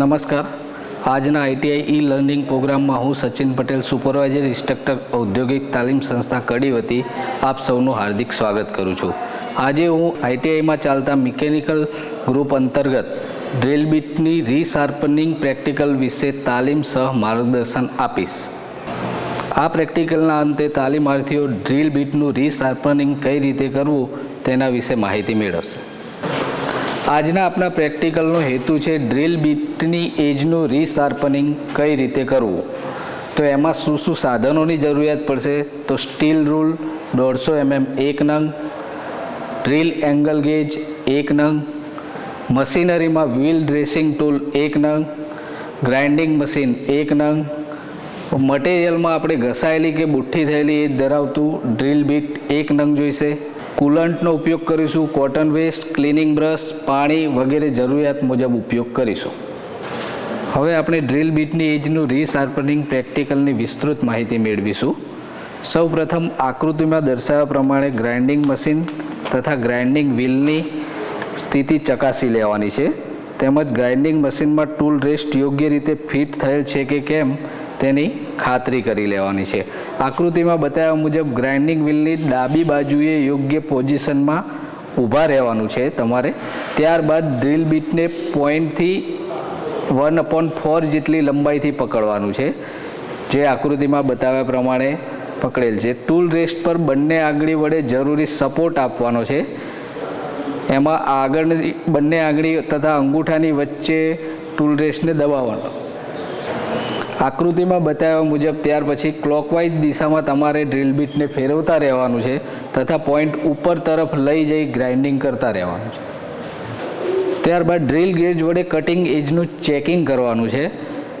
નમસ્કાર. આજના ITI e learning પ્રોગ્રામમાં હું સચિન પટેલ, સુપરવાઇઝર, ઇન્સ્ટ્રક્ટર, ઔદ્યોગિક તાલીમ સંસ્થા કડી વતી આપ સૌનું હાર્દિક સ્વાગત કરું છું. આજે હું આઈટીઆઈમાં ચાલતા મિકેનિકલ ગ્રુપ અંતર્ગત ડ્રિલ બીટની રીશાર્પનિંગ પ્રેક્ટિકલ વિશે તાલીમ સહ માર્ગદર્શન આપીશ. આ પ્રેક્ટિકલના અંતે તાલીમાર્થીઓ ડ્રિલ બીટનું રીશાર્પનિંગ કઈ રીતે કરવું તેના વિશે માહિતી મેળવશે. આજના આપણા પ્રેક્ટિકલનો હેતુ છે ડ્રિલ બીટની એજનું રીશાર્પનિંગ કઈ રીતે કરવું? તો એમાં શું શું સાધનોની જરૂરિયાત પડશે? તો સ્ટીલ રૂલ, દોઢસો એમએમ એક નંગ, ડ્રિલ એંગલ ગેજ એક નંગ, મશીનરીમાં વ્હીલ ડ્રેસિંગ ટૂલ એક નંગ, ગ્રાઇન્ડિંગ મશીન એક નંગ. મટીરિયલમાં આપણે ઘસાયેલી કે બુઠ્ઠી થયેલી એજ ધરાવતું ડ્રિલ બીટ એક નંગ જોઈશે. કુલન્ટનો ઉપયોગ કરીશું, કોટન વેસ્ટ, ક્લિનિંગ બ્રશ, પાણી વગેરે જરૂરિયાત મુજબ ઉપયોગ કરીશું. હવે આપણે ડ્રિલ બીટની એજનું રીશાર્પનિંગ પ્રેક્ટિકલની વિસ્તૃત માહિતી મેળવીશું. સૌ પ્રથમ આકૃતિમાં દર્શાવ્યા પ્રમાણે ગ્રાઇન્ડિંગ મશીન તથા ગ્રાઇન્ડિંગ વ્હીલની સ્થિતિ ચકાસી લેવાની છે. તેમજ ગ્રાઇન્ડિંગ મશીનમાં ટૂલ રેસ્ટ યોગ્ય રીતે ફિટ થયેલ છે કે કેમ તેની ખાતરી કરી લેવાની છે. આકૃતિમાં બતાવ્યા મુજબ ગ્રાઇન્ડિંગ વ્હીલની ડાબી બાજુએ યોગ્ય પોઝિશનમાં ઊભા રહેવાનું છે તમારે. ત્યારબાદ ડ્રિલ બીટને પોઈન્ટથી વન અપોન ફોર જેટલી લંબાઈથી પકડવાનું છે. જે આકૃતિમાં બતાવ્યા પ્રમાણે પકડેલ છે. ટૂલ રેસ્ટ પર બંને આંગળી વડે જરૂરી સપોર્ટ આપવાનો છે. એમાં આગળની, બંને આંગળી તથા અંગૂઠાની વચ્ચે ટૂલ રેસ્ટને દબાવવાનો. આકૃતિમાં બતાવ્યા મુજબ ત્યાર પછી ક્લોકવાઇઝ દિશામાં તમારે ડ્રિલ બીટને ફેરવતા રહેવાનું છે તથા પોઈન્ટ ઉપર તરફ લઈ જઈ ગ્રાઇન્ડિંગ કરતા રહેવાનું છે. ત્યારબાદ ડ્રિલ ગેજ વડે કટિંગ એજનું ચેકિંગ કરવાનું છે.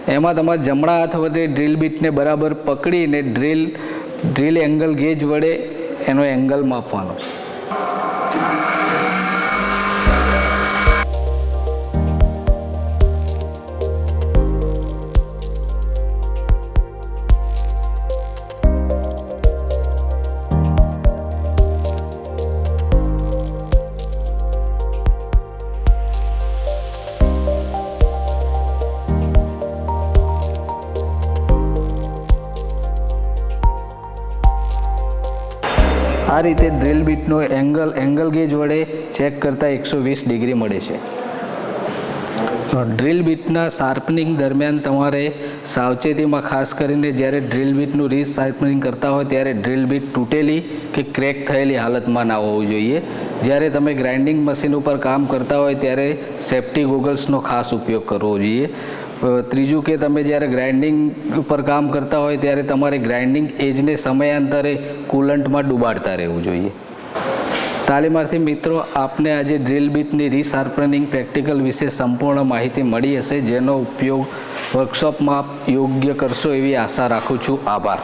એમાં તમારે જમણા હાથ વડે ડ્રિલ બીટને બરાબર પકડીને ડ્રિલ ડ્રિલ એંગલ ગેજ વડે એનો એંગલ માપવાનો છે. આ રીતે ડ્રિલ બીટનો એંગલ એંગલ ગેજ વડે ચેક કરતાં એકસો વીસ ડિગ્રી મળે છે. ડ્રિલ બીટના શાર્પનિંગ દરમિયાન તમારે સાવચેતીમાં ખાસ કરીને જ્યારે ડ્રિલ બીટનું રીસ શાર્પનિંગ કરતા હોય ત્યારે ડ્રિલ બીટ તૂટેલી કે ક્રેક થયેલી હાલતમાં ના હોવું જોઈએ. જ્યારે તમે ગ્રાઇન્ડિંગ મશીન ઉપર કામ કરતા હોય ત્યારે સેફ્ટી ગોગલ્સનો ખાસ ઉપયોગ કરવો જોઈએ. ત્રીજું કે તમે જ્યારે ગ્રાઇન્ડિંગ ઉપર કામ કરતા હોય ત્યારે તમારે ગ્રાઇન્ડિંગ એજને સમયાંતરે કુલન્ટમાં ડુબાડતા રહેવું જોઈએ. તાલીમાર્થી મિત્રો, આપને આજે ડ્રિલ બીટની રીશાર્પનિંગ પ્રેક્ટિકલ વિશે સંપૂર્ણ માહિતી મળી હશે, જેનો ઉપયોગ વર્કશોપમાં યોગ્ય કરશો એવી આશા રાખું છું. આભાર.